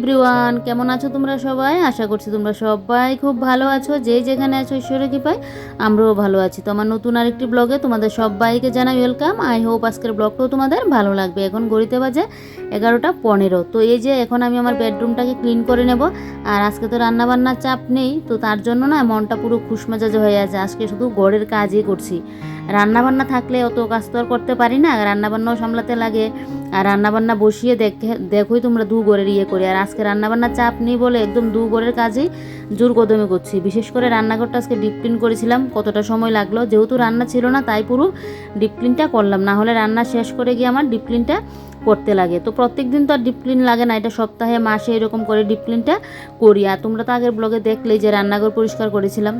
Everyone, কেমন আছো তোমরা সবাই? আশা করছি তোমরা সবাই খুব ভালো আছো। যে যেখানে আছো, ঈশ্বরের কৃপায়, আমরাও ভালো আছি। তো আমার নতুন আরেকটি ব্লগে তোমাদের সবাইকে জানাই ওয়েলকাম আই হোপ আজকের ব্লগটাও তোমাদের ভালো লাগবে। এখন গড়িতে বাজে এগারোটা পনেরো। তো এই যে এখন আমি আমার বেডরুমটাকে ক্লিন করে নেব। আর আজকে তো রান্নাবান্নার চাপ নেই। তো তার জন্য না মনটা পুরো খুশমেজাজ হয়ে আছে। আজকে শুধু গড়ের কাজই করছি। রান্নাবান্না থাকলে অত কাজ তো আর করতে পারি না। রান্নাবান্নাও সামলাতে লাগে। আর রান্নাবান্না বসিয়ে দেখে, দেখোই তোমরা দু গড়ের ইয়ে করি। আর আজকে রান্নাবান্নার চাপ নেই বলে একদম দু গড়ের কাজেই জোর কদমে করছি। বিশেষ করে রান্নাঘরটা আজকে ডিপ ক্লিন করেছিলাম, কতটা সময় লাগল। যেহেতু রান্না ছিল না, তাই পুরো ডিপ ক্লিনটা করলাম। না হলে রান্না শেষ করে গিয়ে আমার ডিপ ক্লিনটা করতে লাগে। তো প্রত্যেক দিন তো আর ডিপ ক্লিন লাগে না, এটা সপ্তাহে, মাসে এরকম করে ডিপ ক্লিনটা করি। আর তোমরা তো আগের ব্লগে দেখলেই যে রান্নাঘর পরিষ্কার করেছিলাম।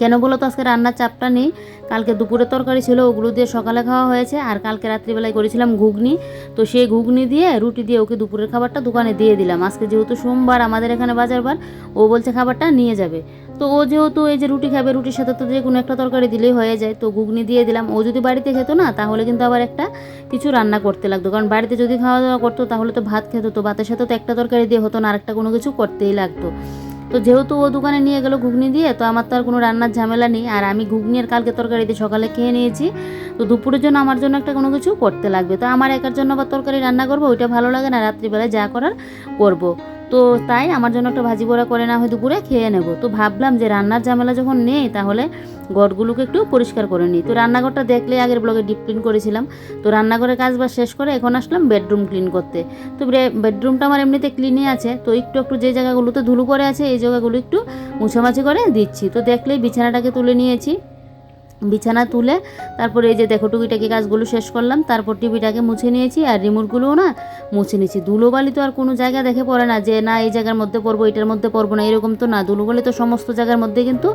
কেন বলো তো আজকে রান্নার চাপটা নেই? কালকে দুপুরে তরকারি ছিল, ওগুলো দিয়ে সকালে খাওয়া হয়েছে, আর কালকে রাত্রিবেলায় করেছিলাম ঘুগনি। তো সেই ঘুগনি দিয়ে, রুটি দিয়ে ওকে দুপুরের খাবারটা দোকানে দিয়ে দিলাম। আজকে যেহেতু সোমবার আমাদের এখানে বাজার বার, ও বলছে খাবারটা নিয়ে যাবে। তো ও যেহেতু এই যে রুটি খাবে, রুটির সাথে তো যে কোনো একটা তরকারি দিলেই হয়ে যায়। তো ঘুগনি দিয়ে দিলাম। ও যদি বাড়িতে খেত না, তাহলে কিন্তু আবার একটা কিছু রান্না করতে লাগতো। কারণ বাড়িতে যদি খাওয়া দাওয়া করতো, তাহলে তো ভাত খেতো। তো ভাতের সাথে তো একটা তরকারি দিয়ে হতো না আরেকটা কোনো কিছু করতেই লাগতো। তো যেহেতু ও দোকানে নিয়ে গেল ঘুগনি দিয়ে, তো আমার তো আর কোনো রান্নার ঝামেলা নেই। আর আমি ঘুগনি আর কালকে তরকারি দিয়ে সকালে খেয়ে নিয়েছি। তো দুপুরের জন্য আমার জন্য একটা কোনো কিছু করতে লাগবে। তো আমার একার জন্য বা তরকারি রান্না করব, ওইটা ভালো লাগে না, রাত্রিবেলায় যা করার করব। তো তাই আমার জন্য একটা ভাজি বড়া করে না হয় দুপুরে, খেয়ে নেব। তো ভাবলাম যে রান্নার ঝামেলা যখন নেই, তাহলে গড়গুলোকে একটু পরিষ্কার করে নিই। তো রান্নাঘরটা দেখলে আগের ব্লগে ডিপ ক্লিন করেছিলাম। তো রান্নাঘরের কাজ বাজ শেষ করে এখন আসলাম বেডরুম ক্লিন করতে। তো বেডরুমটা আমার এমনিতে ক্লিনই আছে। তো একটু একটু যে জায়গাগুলোতে ধুলো পড়ে আছে, এই জায়গাগুলো একটু মুছামাছি করে দিচ্ছি। তো দেখলেই বিছানাটাকে তুলে নিয়েছি। বিছানা তুলে তারপরে এই যে দেখো টুকিটাকি কাজগুলো শেষ করলাম, তারপর টিভিটাকে মুছে নিয়েছি আর রিমোটগুলোও না মুছে নিয়েছি। ধুলোবালি তো আর কোনো জায়গা দেখে পড়ে না যে না এই জায়গার মধ্যে পড়ব, এটার মধ্যে পড়ব না, এরকম তো না। ধুলোবালি তো সমস্ত জায়গার মধ্যে কিন্তু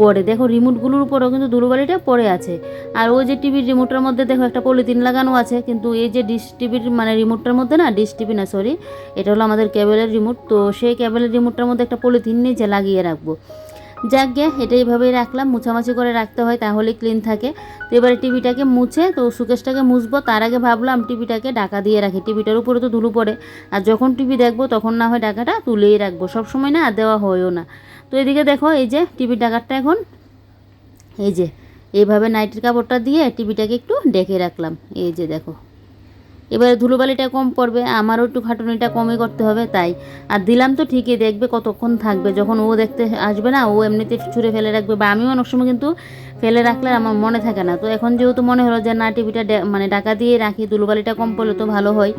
পড়ে। দেখো রিমোটগুলোর উপরেও কিন্তু ধুলোবালিটা পড়ে আছে। আর ওই যে টিভির রিমোটের মধ্যে দেখো একটা পলিথিন লাগানো আছে, কিন্তু এই যে ডিশ টিভির মানে রিমোটটার মধ্যে না, ডিশ টিভি না সরি এটা হলো আমাদের কেবলের রিমোট। তো সেই কেবলের রিমোটটার মধ্যে একটা পলিথিন নিচে লাগিয়ে রাখব। যাক গে এটা এইভাবেই রাখলাম। মুছামাছি করে রাখতে হয় তাহলে ক্লিন থাকে। তো এবারে টিভিটাকে মুছে, তো সুকেশটাকে মুছবো। তার আগে ভাবলাম টিভিটাকে ডাকা দিয়ে রাখি। টিভিটার উপরে তো ধুলো পড়ে। আর যখন টিভি দেখব, তখন না হয় ডাকাটা তুলেই রাখব। সব সময় না আর দেওয়া হয়ও না। তো এদিকে দেখো, এই যে টিভির ডাকারটা এখন। এই যে, এইভাবে নাইটের কাপড়টা দিয়ে টিভিটাকে একটু ডেকে রাখলাম। এই যে দেখো। এবারে ধুলোবালিটা কম পড়বে, আমারও একটু খাটুনিটা কমই করতে হবে, তাই। আর দিলাম তো ঠিকই, দেখবে কতক্ষণ থাকবে, যখন ও দেখতে আসবে না, ও এমনিতে ছুঁড়ে ফেলে রাখবে, বা আমিও অনেক সময় কিন্তু ফেলে রাখলে আমার মনে থাকে না। তো এখন যেহেতু মনে হলো যে, না, টিভিটা মানে ডাকা দিয়ে রাখি, ধুলোবালিটা কম পড়লে তো ভালো হয়।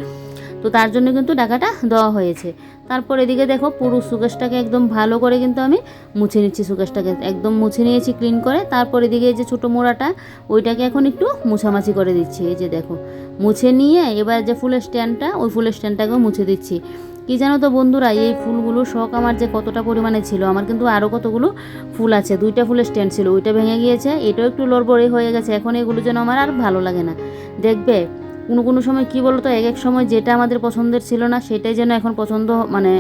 তো তার জন্য কিন্তু টাকাটা দেওয়া হয়েছে। তারপর এদিকে দেখো পুরো সুকেশটাকে একদম ভালো করে কিন্তু আমি মুছে নিচ্ছি সুকেশটাকে। একদম মুছে নিয়েছি ক্লিন করে। তারপর এদিকে যে ছোটো মোড়াটা, ওইটাকে এখন একটু মুছামাছি করে দিচ্ছি। এই যে দেখো, মুছে নিয়ে এবার যে ফুলের স্ট্যান্ডটা, ওই ফুলের স্ট্যান্ডটাকেও মুছে দিচ্ছি। কি জানো তো বন্ধুরা, এই ফুলগুলো শখ আমার যে কতটা পরিমাণে ছিল, আমার কিন্তু আরও কতগুলো ফুল আছে। দুইটা ফুলের স্ট্যান্ড ছিল, ওইটা ভেঙে গিয়েছে, এটাও একটু লড়বড়ে হয়ে গেছে। এখন এগুলো যেন আমার আর ভালো লাগে না। দেখবে কোনো কোনো সময় কি বলতো, এক এক সময় যেটা আমাদের পছন্দের ছিল না, সেটাই যেন এখন পছন্দ মানে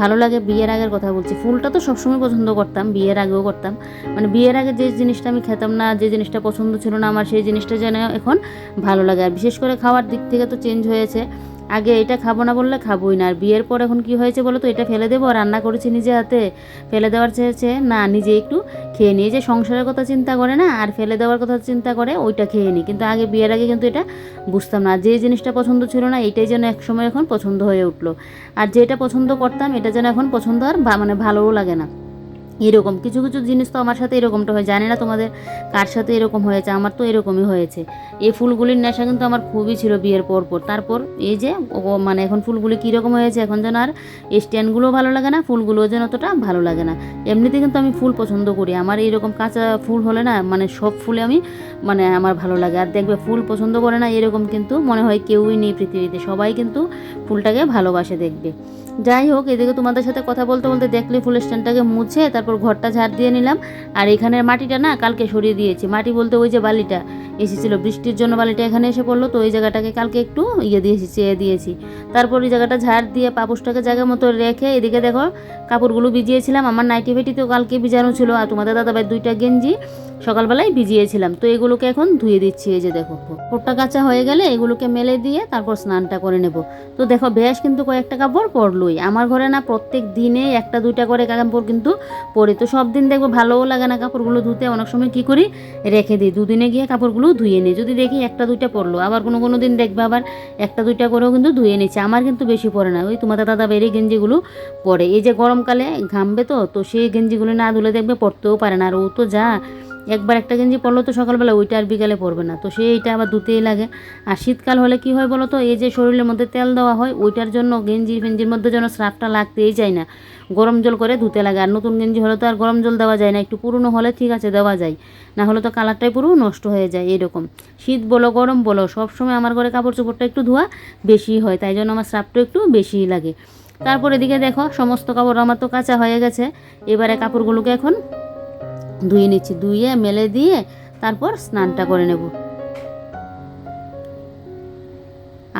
ভালো লাগে বিয়ের আগের কথা বলছি। ফুলটা তো সবসময় পছন্দ করতাম, বিয়ের আগেও করতাম। মানে বিয়ের আগে যে জিনিসটা আমি খেতাম না, যে জিনিসটা পছন্দ ছিল না, আমার সেই জিনিসটা যেন এখন ভালো লাগে। আর বিশেষ করে খাওয়ার দিক থেকে তো চেঞ্জ হয়েছে। আগে এটা খাব না বললে খাবোই না। আর বিয়ের পর এখন কি হয়েছে বলো তো? এটা ফেলে দেবো রান্না করেছি নিজে হাতে। ফেলে দেওয়ার চেয়েছে না, নিজে একটু খেয়ে নিয়ে যে সংসারের কথা চিন্তা করে না, আর ফেলে দেওয়ার কথা চিন্তা করে ওইটা খেয়ে নিই। কিন্তু আগে বিয়ের আগে কিন্তু এটা বুঝতাম না। যে জিনিসটা পছন্দ ছিল না এটাই যেন এক সময় এখন পছন্দ হয়ে উঠল। আর যেটা পছন্দ করতাম, এটা যেন এখন পছন্দ আর মানে ভালোও লাগে না। এরকম। কিছু কিছু জিনিস তো আমার সাথে এরকমটা হয়। জানি না তোমাদের কার সাথে এরকম হয়েছে। আমার তো এরকমই হয়েছে। এই ফুলগুলির নেশা কিন্তু আমার খুবই ছিল বিয়ের পর পর। তারপর এই যে মানে এখন ফুলগুলি কীরকম হয়েছে, এখন যেন আর স্ট্যান্ডগুলোও ভালো লাগে না, ফুলগুলোও যেন অতটা ভালো লাগে না। এমনিতে কিন্তু আমি ফুল পছন্দ করি। আমার এইরকম কাঁচা ফুল হলে না মানে সব ফুলে আমি মানে আমার ভালো লাগে। আর দেখবে ফুল পছন্দ করে না, এরকম কিন্তু মনে হয় কেউই নেই পৃথিবীতে। সবাই কিন্তু ফুলটাকে ভালোবাসে দেখবে। যাই হোক, এদিকে তোমাদের সাথে কথা বলতে বলতে দেখলে ফুলের স্ট্যান্ডটাকে মুছে তারপর ঘরটা ঝাড় দিয়ে নিলাম। আর এখানের মাটিটা না কালকে সরিয়ে দিয়েছি। মাটি বলতে ওই যে বালিটা এসেছিল, বৃষ্টির জন্য বালিটা এখানে এসে পড়ল, তো ওই জায়গাটাকে কালকে একটু ইয়ে দিয়েছি চেয়ে দিয়েছি। তারপর ওই জায়গাটা ঝাড় দিয়ে পাপুসটাকে জায়গা মতো রেখে এদিকে দেখো, কাপড়গুলো ভিজিয়েছিলাম। আমার নাইটি ভেটি তো কালকে ভিজানো ছিল আর তোমাদের দাদাভাই দুইটা গেঞ্জি সকালবেলায় ভিজিয়েছিলাম। তো এগুলোকে এখন ধুয়ে দিচ্ছি, এই যে দেখো। কাপড়টা কাঁচা হয়ে গেলে এগুলোকে মেলে দিয়ে তারপর স্নানটা করে নেব। তো দেখো, বেশ কিন্তু কয়েকটা কাপড় পরলো পরবই আমার ঘরে না প্রত্যেক দিনে একটা, দুইটা করে কাপড় কিন্তু পরি। তো সব দিন দেখব ভালোও লাগে না কাপড়গুলো ধুতে। অনেক সময় কি করি, রেখে দিই। দুদিনে গিয়ে কাপড়গুলো ধুয়ে নিই। যদি দেখি একটা, দুইটা পরলো আবার কোনো কোনো দিন দেখবে আবার একটা, দুইটা করেও কিন্তু ধুয়ে নিচ্ছে। আমার কিন্তু বেশি পরে না। ওই তোমাদের দাদা বেরিয়ে গেঞ্জিগুলো পরে। এই যে গরমকালে ঘামবে তো তো সেই গেঞ্জিগুলো না ধুলে দেখবে পরতেও পারে না। আর ও তো যা একবার একটা গেঞ্জি পরলো তো সকালবেলা ওইটা আর বিকালে পরবে না। তো সেইটা আবার ধুতেই লাগে। আর শীতকাল হলে কি হয় বলো তো এই যে শরীরের মধ্যে তেল দেওয়া হয়, ওইটার জন্য গেঞ্জি ফেঞ্জির মধ্যে যেন স্রাফটা লাগতেই যায় না। গরম জল করে ধুতে লাগে। আর নতুন গেঞ্জি হলে তো আর গরম জল দেওয়া যায় না। একটু পুরনো হলে ঠিক আছে, দেওয়া যায়। না হলে তো কালারটাই পুরো নষ্ট হয়ে যায় এরকম। শীত বলো, গরম বলো, সবসময় আমার ঘরে কাপড় চোপড়টা একটু ধোয়া বেশি হয়। তাই জন্য আমার স্রাফটা একটু বেশিই লাগে। তারপর এদিকে দেখো, সমস্ত কাপড় আমার তো কাঁচা হয়ে গেছে। এবারে কাপড়গুলোকে এখন ধুয়ে নিচ্ছি, ধুয়ে মেলে দিয়ে তারপর স্নানটা করে নেব।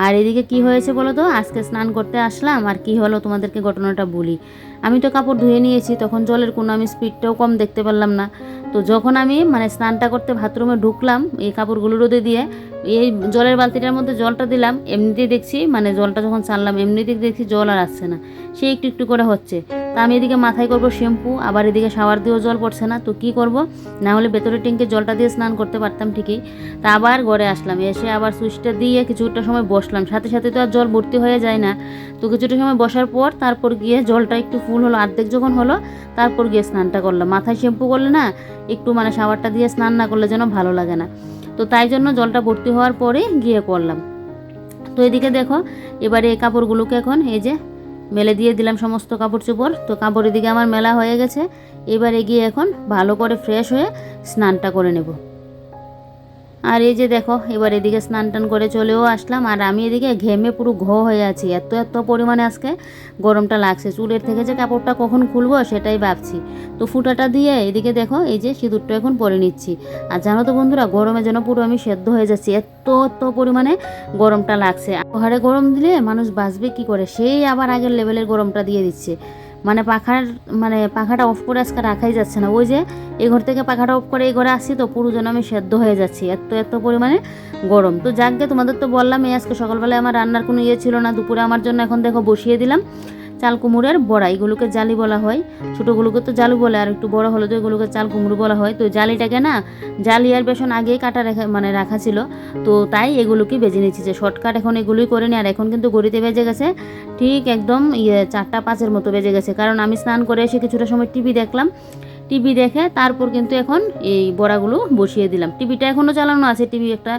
আর এদিকে কি হয়েছে বলো তো? আজকে স্নান করতে আসলাম, আর কি হলো তোমাদেরকে ঘটনাটা বলি। আমি তো কাপড় ধুয়ে নিয়েছি, তখন জলের কোনো আমি স্পিডটাও কম দেখতে পারলাম না। তো যখন আমি মানে স্নানটা করতে বাথরুমে ঢুকলাম, এই কাপড়গুলো রোদে দিয়ে, এই জলের বালতিটার মধ্যে জলটা দিলাম, এমনিতেই দেখছি মানে জলটা যখন ছাড়লাম, এমনিতেই দেখছি জল আর আসছে না। সে একটু একটু করে হচ্ছে। তা আমি এদিকে মাথায় করব শ্যাম্পু, আবার এদিকে শাওয়ার দিয়েও জল পড়ছে না, তো কি করব? না হলে ভেতরের ট্যাঙ্কে জলটা দিয়ে স্নান করতে পারতাম ঠিকই। তা আবার ঘরে আসলাম, এসে আবার সুইচটা দিয়ে কিছুটা সময় বসলাম। সাথে সাথে তো আর জল ভর্তি হয়ে যায় না। তো কিছুটা সময় বসার পর তারপর গিয়ে জলটা একটু ফুল হলো অর্ধেক যখন হলো তারপর গিয়ে স্নানটা করলাম। মাথায় শ্যাম্পু করলে না একটু মানে শাওয়ারটা দিয়ে স্নান না করলে যেন ভালো লাগে না। তো তাই জন্য জলটা ভর্তি হওয়ার পরে গিয়ে করলাম। তো এদিকে দেখো, এবারে এই কাপড়গুলোকে এখন এই যে মেলে দিয়ে দিলাম সমস্ত কাপড় চোপড়। তো কাপড়ের দিকে আমার মেলা হয়ে গেছে। এবার এগিয়ে এখন ভালো করে ফ্রেশ হয়ে স্নানটা করে নেব। আর এই যে দেখো, এবার এদিকে স্নান টান করে চলেও আসলাম, আর আমি এদিকে ঘেমে পুরো ঘ হয়ে আছি। এত এত পরিমাণে আজকে গরমটা লাগছে। চুলের থেকে যে কাপড়টা কখন খুলবো সেটাই ভাবছি। তো ফুটাটা দিয়ে এদিকে দেখো, এই যে সিঁদুরটা এখন পরে নিচ্ছি। আর জানো তো বন্ধুরা, গরমে যেন পুরো আমি সেদ্ধ হয়ে যাচ্ছি। এত এত পরিমাণে গরমটা লাগছে। ঘরে গরম দিলে মানুষ বাঁচবে কি করে? সেই আবার আগের লেভেলের গরমটা দিয়ে দিচ্ছে। মানে পাখার মানে পাখাটা অফ করে আজকে রাখাই যাচ্ছে না। ওই যে এই ঘর থেকে পাখাটা অফ করে এই ঘরে আসছি তো পুরো আমি সেদ্ধ হয়ে যাচ্ছি। এত এত পরিমাণে গরম। তো যাকগে তোমাদের তো বললাম, এই আজকে সকালবেলায় আমার রান্নার কোনো ইয়ে ছিল না। দুপুরে আমার জন্য এখন দেখো বসিয়ে দিলাম। চাল কুমড়ের বড়া, এগুলোকে জালি বলা হয়। ছোটোগুলোকে তো জালু বলে, আর একটু বড় হলে তো এগুলোকে চাল কুমড়ো বলা হয়। তো জালিটাকে না, জালি আর বেসন আগেই কাটা রেখা মানে রাখা ছিল। তো তাই এগুলোকে বেজে নিচ্ছি যে শর্টকাট এখন এগুলোই করে নি, আর এখন কিন্তু গড়িতে বেজে গেছে। ঠিক একদম ইয়ে চারটা পাঁচের মতো বেজে গেছে। কারণ আমি স্নান করে এসে কিছুটা সময় টিভি দেখলাম। টিভি দেখে তারপর কিন্তু এখন এই বড়াগুলো বসিয়ে দিলাম। টিভিটা এখনও চালানো আছে, টিভি একটা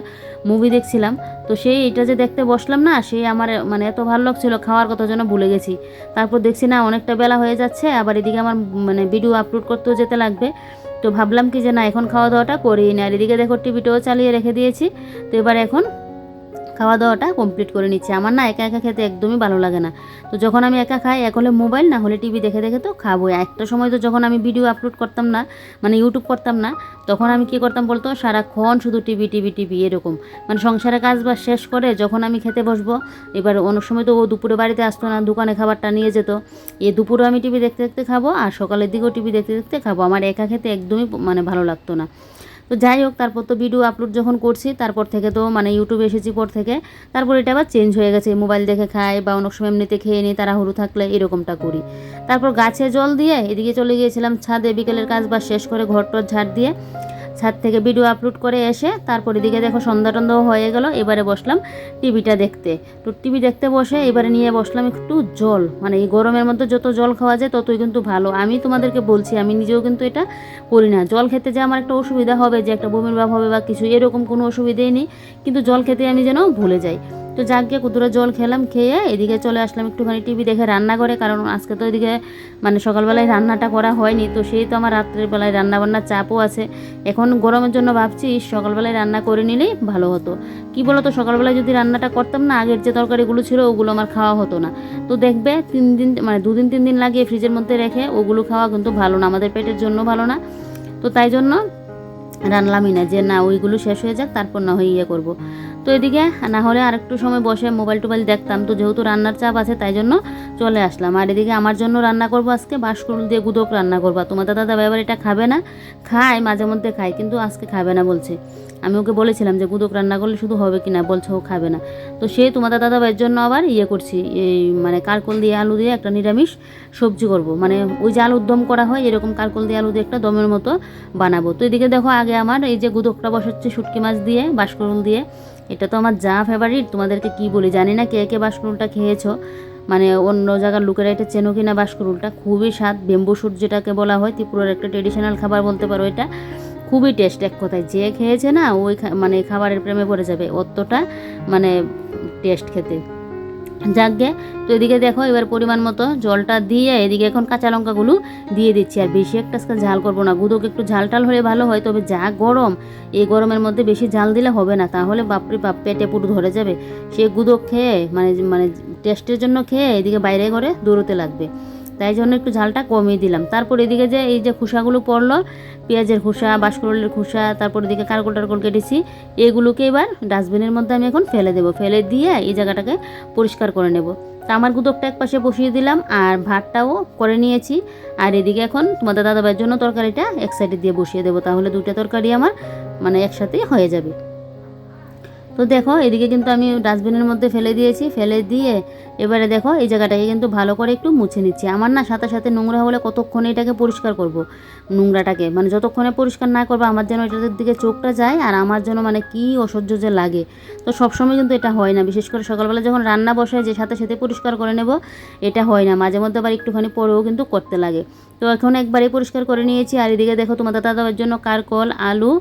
মুভি দেখছিলাম। তো সেই এটা যে দেখতে বসলাম না, সেই আমার মানে এত ভালো লাগছিল, খাওয়ার কথা যেন ভুলে গেছি। তারপর দেখছি না, অনেকটা বেলা হয়ে যাচ্ছে, আবার এদিকে আমার মানে ভিডিও আপলোড করতেও যেতে লাগবে। তো ভাবলাম কি যে না, এখন খাওয়া দাওয়াটা করিই না। আর এদিকে দেখো, টিভিটাও চালিয়ে রেখে দিয়েছি। তো এবার এখন খাওয়া দাওয়াটা কমপ্লিট করে নিচ্ছে। আমার না একা একা খেতে একদমই ভালো লাগে না। তো যখন আমি একা খাই, এক হলে মোবাইল না হলে টিভি দেখে দেখে তো খাব একটা সময় তো যখন আমি ভিডিও আপলোড করতাম না মানে ইউটিউব করতাম না, তখন আমি কি করতাম বলতো? সারাক্ষণ শুধু টিভি টিভি টিভি এরকম। মানে সংসারে কাজ বাজ শেষ করে যখন আমি খেতে বসবো, এবার অনেক সময় তো ও দুপুরে বাড়িতে আসতো না, দোকানে খাবারটা নিয়ে যেত। এ দুপুরে আমি টিভি দেখতে দেখতে খাব, আর সকালের দিকেও টিভি দেখতে দেখতে খাব। আমার একা খেতে একদমই মানে ভালো লাগতো না। তো যাই হোক, তারপর তো ভিডিও আপলোড যখন করছি, তারপর থেকে তো মানে ইউটিউবে এসেছি পর থেকে। তারপর এটা আবার চেঞ্জ হয়ে গেছে মোবাইল দেখে খাই বা অনেক সময় এমনিতে খেয়ে নিই তারা তাড়াহুড়ো থাকলে এরকমটা করি। তারপর গাছে জল দিয়ে এদিকে চলে গিয়েছিলাম ছাদে, বিকেলের কাজ বা শেষ করে ঘর টর ঝাড় দিয়ে। ছাদ থেকে ভিডিও আপলোড করে এসে তারপর দিকে দেখো সন্ধ্যা টন্ধ হয়ে গেল, এবারে বসলাম টিভিটা দেখতে। তো টিভি দেখতে বসে এবারে নিয়ে বসলাম একটু জল মানে এই গরমের মধ্যে যত জল খাওয়া যায় ততই কিন্তু ভালো। আমি তোমাদেরকে বলছি, আমি নিজেও কিন্তু এটা করি না। জল খেতে যে আমার একটা অসুবিধা হবে, যে একটা বমির ভাব হবে বা কিছু, এরকম কোনো অসুবিধেই নেই। কিন্তু জল খেতে আমি যেন ভুলে যাই। তো যাক গিয়ে কুতুরা জল খেলাম, খেয়ে এদিকে চলে আসলাম একটুখানি টিভি দেখে রান্না করে, কারণ আজকে তো এদিকে মানে সকালবেলায় রান্নাটা করা হয়নি, তো সেই তো আমার রাত্রের বেলায় রান্না বান্নার চাপও আছে। এখন গরমের জন্য ভাবছি সকালবেলায় রান্না করে নিলেই ভালো হতো। কি বলো তো সকালবেলায় যদি রান্নাটা করতাম না, আগের যে তরকারিগুলো ছিল ওগুলো আমার খাওয়া হতো না। তো দেখবে, তিন দিন মানে দুদিন, তিন দিন লাগিয়ে ফ্রিজের মধ্যে রেখে ওগুলো খাওয়া কিন্তু ভালো না, আমাদের পেটের জন্য ভালো না। তো তাই জন্য রানলামই না যে না ওইগুলো শেষ হয়ে যাক, তারপর না হয় ইয়ে করব। তো এদিকে না হলে আর একটু সময় বসে মোবাইল টোবাইল দেখতাম, তো যেহেতু রান্নার চাপ আছে তাই জন্য চলে আসলাম। আর এদিকে আমার জন্য রান্না করব আজকে বাঁশকুড়ুল দিয়ে গুদক রান্না করব। তোমাদের দাদা এবার এটা খাবে না, খায়, মাঝে মধ্যে খায়, কিন্তু আজকে খাবে না বলছে। আমি ওকে বলেছিলাম যে গুদক রান্না করলে শুধু হবে কি না? বলছে ও খাবে না। তো সে তোমাদের দাদা ভাইয়ের জন্য আবার ইয়ে করছি, এই মানে কারকল দিয়ে আলু দিয়ে একটা নিরামিষ সবজি করব। মানে ওই যে আলুর দম করা হয়, এরকম কারকল দিয়ে আলু দিয়ে একটা দমের মতো বানাবো। তো এদিকে দেখো আগে আমার এই যে গুদকটা বসাচ্ছে শুটকি মাছ দিয়ে, বাঁশকরুল দিয়ে। এটা তো আমার যা ফেভারিট তোমাদেরকে কি বলি? জানি না কে কে বাঁশকরুলটা খেয়েছো। মানে অন্য জায়গার লোকেরা এটা চেনো কিনা বাঁশকরুলটা? খুবই স্বাদ, বেম্বু শুট যেটাকে বলা হয়, ত্রিপুরার একটা ট্রেডিশনাল খাবার বলতে পারো এটা। খুবই টেস্ট এক কথায়। যে খেয়েছে না, ওই মানে খাবারের প্রেমে পড়ে যাবে, অতটা মানে টেস্ট খেতে। যাকগে, তো এদিকে দেখো, এবার পরিমাণ মতো জলটা দিয়ে এদিকে এখন কাঁচা লঙ্কাগুলো দিয়ে দিচ্ছি। আর বেশি একটা আজকাল ঝাল করব না। গুদোকে একটু ঝাল টাল হলে ভালো হয়, তবে যা গরম, এই গরমের মধ্যে বেশি ঝাল দিলে হবে না। তাহলে বাপরে বাপ, পেটে পুটু ধরে যাবে। সে গুদোক খেয়ে মানে মানে টেস্টের জন্য খেয়ে এদিকে বাইরে ঘরে দৌড়তে লাগবে। তাই জন্য একটু ঝালটা কমিয়ে দিলাম। তারপর এদিকে যে এই যে খোসাগুলো পড়ল, পেঁয়াজের খোসা, বাঁশকরলের খোসা, তারপর এদিকে কারকল টারকল কেটেছি, এগুলোকে এবার ডাস্টবিনের মধ্যে আমি এখন ফেলে দেবো। ফেলে দিয়ে এই জায়গাটাকে পরিষ্কার করে নেব। তা আমার গুদকটা এক পাশে বসিয়ে দিলাম আর ভাতটাও করে নিয়েছি। আর এদিকে এখন তোমাদের দাদাভাইয়ের জন্য তরকারিটা এক সাইডে দিয়ে বসিয়ে দেবো। তাহলে দুটো তরকারি আমার মানে একসাথেই হয়ে যাবে। তো দেখো, এদিকে কিন্তু আমি ডাস্টবিনের মধ্যে ফেলে দিয়েছি, ফেলে দিয়ে এবারে দেখো, এই জায়গাটাকে কিন্তু ভালো করে একটু মুছে নিচ্ছি। আমার না সাথে সাথে নোংরা হলে কতক্ষণে এটাকে পরিষ্কার করব? নোংরাটাকে মানে যতক্ষণে পরিষ্কার না করব, আমার যেন এটার দিকে চোখটা যায় আর আমার জন্য মানে কি অসহ্য যে লাগে। তো সবসময় কিন্তু এটা হয় না, বিশেষ করে সকালবেলা যখন রান্না বসায় যে সাথে সাথে পরিষ্কার করে নেব, এটা হয় না। মাঝে মধ্যে আবার একটুখানি পরেও কিন্তু করতে লাগে। তো এখন একবারে পরিষ্কার করে নিয়েছি। আর এদিকে দেখো তোমাদের দাদাবার জন্য কারকল, আলু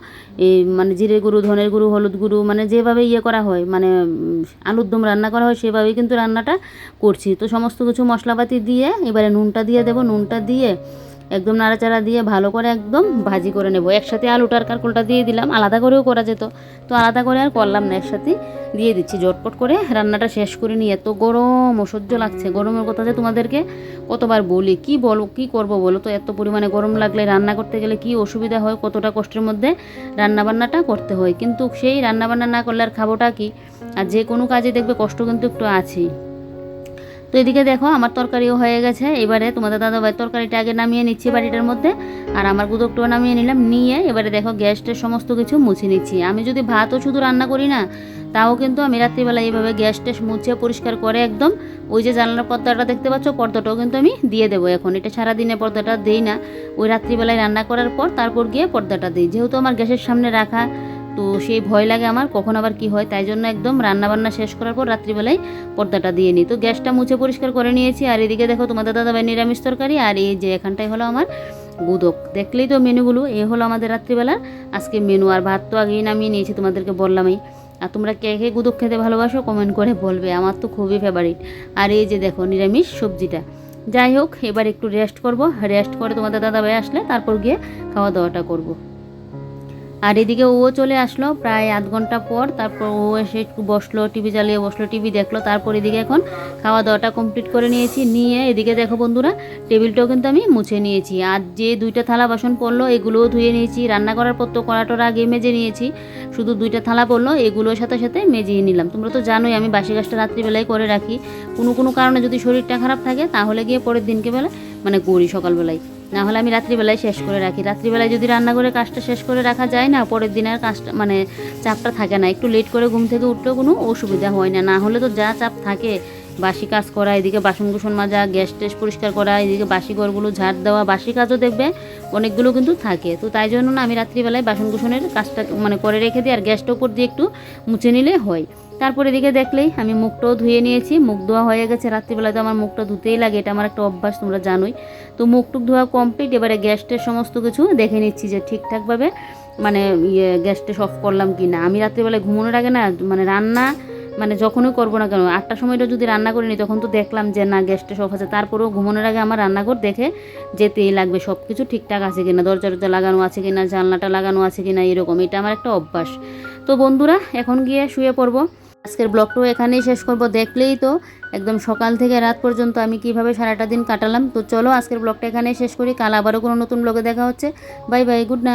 মানে জিরে গুঁড়ো, ধনের গুঁড়ো, হলুদ গুঁড়ো মানে যেভাবে ইয়ে করা হয় মানে আলুর দম রান্না করা হয় সেভাবেই কিন্তু রান্নাটা করছি। তো সমস্ত কিছু মশলাপাতি দিয়ে এবারে নুনটা দিয়ে দেবো। নুনটা দিয়ে একদম নাড়াচাড়া দিয়ে ভালো করে একদম ভাজি করে নেব। একসাথে আলুটার কারকলটা দিয়ে দিলাম, আলাদা করেও করা যেত। তো আলাদা করে আর করলাম না, একসাথে দিয়ে দিচ্ছি। জটপট করে রান্নাটা শেষ করে নিয়ে, এত গরম, অসহ্য লাগছে। গরমের কথা যে তোমাদেরকে কতবার বলি, কি বলো, কি করব বলো তো? এত পরিমাণে গরম লাগলে রান্না করতে গেলে কি অসুবিধা হয়? কতটা কষ্টের মধ্যে রান্নাবান্নাটা করতে হয়? কিন্তু সেই রান্নাবান্না না করলে আর খাবোটা কি? আর যে কোনো কাজে দেখবে কষ্ট কিন্তু একটু আছেই। তো এদিকে দেখো, আমার তরকারিও হয়ে গেছে। এবারে তোমাদের দাদা ভাই তরকারিটা আগে নামিয়ে নিচ্ছি বাড়িটার মধ্যে। আর আমার গুদকটাও নামিয়ে নিলাম, নিয়ে এবারে দেখো গ্যাসটার সমস্ত কিছু মুছে নিচ্ছি। আমি যদি ভাতও শুধু রান্না করি না, তাও কিন্তু আমি রাত্রিবেলা এইভাবে গ্যাস ট্যাস মুছে পরিষ্কার করে একদম ওই যে জানলার পর্দাটা দেখতে পাচ্ছ, পর্দাটাও কিন্তু আমি দিয়ে দেবো এখন। এটা সারাদিনে পর্দাটা দিই না। ওই রাত্রিবেলায় রান্না করার পর তারপর গিয়ে পর্দাটা দিই। যেহেতু আমার গ্যাসের সামনে রাখা তো সেই ভয় লাগে আমার, কখন আবার কি হয়, তাই জন্য একদম রান্না বান্না শেষ করার পর রাত্রিবেলায় পর্দাটা দিয়ে নিই। তো গ্যাসটা মুছে পরিষ্কার করে নিয়েছি, আর এদিকে দেখো তোমাদের দাদাভাই নিরামিষ তরকারি, আর এই যে এখানটাই হলো আমার গুদক। দেখলেই তো মেনুগুলো, এ হলো আমাদের রাত্রিবেলার আজকে মেনু আর ভাত তো আগেই নামিয়ে নিয়েছি তোমাদেরকে বললামই। আর তোমরা কে কে গুদক খেতে ভালোবাসো কমেন্ট করে বলবে, আমার তো খুবই ফেভারিট আর এই যে দেখো নিরামিষ সবজিটা। যাই হোক, এবার একটু রেস্ট করব। রেস্ট করে তোমাদের দাদাভাই আসলে, তারপর গিয়ে খাওয়া দাওয়াটা করব। আর এদিকে ও চলে আসলো প্রায় আধ ঘণ্টা পর, তারপর ও এসে একটু বসল, টিভি চালিয়ে বসল, টিভি দেখল, তারপর এদিকে এখন খাওয়া দাওয়াটা কমপ্লিট করে নিয়েছি। নিয়ে এদিকে দেখো বন্ধুরা, টেবিলটাও কিন্তু আমি মুছে নিয়েছি। আর যে দুইটা থালা বাসন পড়ল, এগুলোও ধুয়ে নিয়েছি। রান্না করার পর তো কড়াটোর আগে মেজে নিয়েছি। শুধু দুইটা থালা পড়ল, এগুলোর সাথে সাথে মেজিয়ে নিলাম। তোমরা তো জানোই, আমি বাসি গাছটা রাত্রিবেলায় করে রাখি। কোনো কোনো কারণে যদি শরীরটা খারাপ থাকে, তাহলে গিয়ে পরের দিনকে বেলা মানে করি সকালবেলায়। না হলে আমি রাত্রিবেলায় শেষ করে রাখি। রাত্রিবেলায় যদি রান্না করে কাজটা শেষ করে রাখা যায় না, পরের দিনের কাজটা মানে চাপটা থাকে না। একটু লেট করে ঘুম থেকে উঠলেও কোনো অসুবিধা হয় না। না হলে তো যা চাপ থাকে বাসি কাজ করা, এদিকে বাসন কুসন মাজা, গ্যাস ট্যাস পরিষ্কার করা, এদিকে বাসি ঘরগুলো ঝাড় দেওয়া, বাসি কাজও দেখবে, অনেকগুলো কিন্তু থাকে। তো তাই জন্য না আমি রাত্রিবেলায় বাসন কুসনের কাজটা মানে করে রেখে দিই, আর গ্যাসটা উপর দিয়ে একটু মুছে নিলে হয়। তারপর এদিকে দেখলেই আমি মুখটাও ধুয়ে নিয়েছি, মুখ ধোয়া হয়ে গেছে। রাত্রিবেলায় তো আমার মুখটা ধুতেই লাগে, এটা আমার একটা অভ্যাস, তোমরা জানোই। তো মুখ টুক ধোয়া কমপ্লিট এবারে গ্যাসটের সমস্ত কিছু দেখে নিচ্ছি যে ঠিকঠাকভাবে মানে ইয়ে গ্যাসটা অফ করলাম কি না আমি রাত্রিবেলায় ঘুমানোর আগে না মানে রান্না মানে যখনই করব না কেন, আটটার সময়টা যদি রান্না করিনি তখন তো দেখলাম যে না গ্যাসটা সব আছে। তারপরেও ঘুমানোর আগে আমার রান্নাঘর দেখে যেতেই লাগবে সব কিছু ঠিকঠাক আছে কিনা, দরজা টরজা লাগানো আছে কিনা, জানলাটা লাগানো আছে কিনা, এরকম। এটা আমার একটা অভ্যাস। তো বন্ধুরা, এখন গিয়ে শুয়ে পড়ব। আজকের ব্লগটাও এখানেই শেষ করব। দেখলেই তো একদম সকাল থেকে রাত পর্যন্ত আমি কীভাবে সারাটা দিন কাটালাম। তো চলো আজকের ব্লগটা এখানেই শেষ করি। কাল আবারও কোনো নতুন ব্লগে দেখা হচ্ছে। Bye bye good night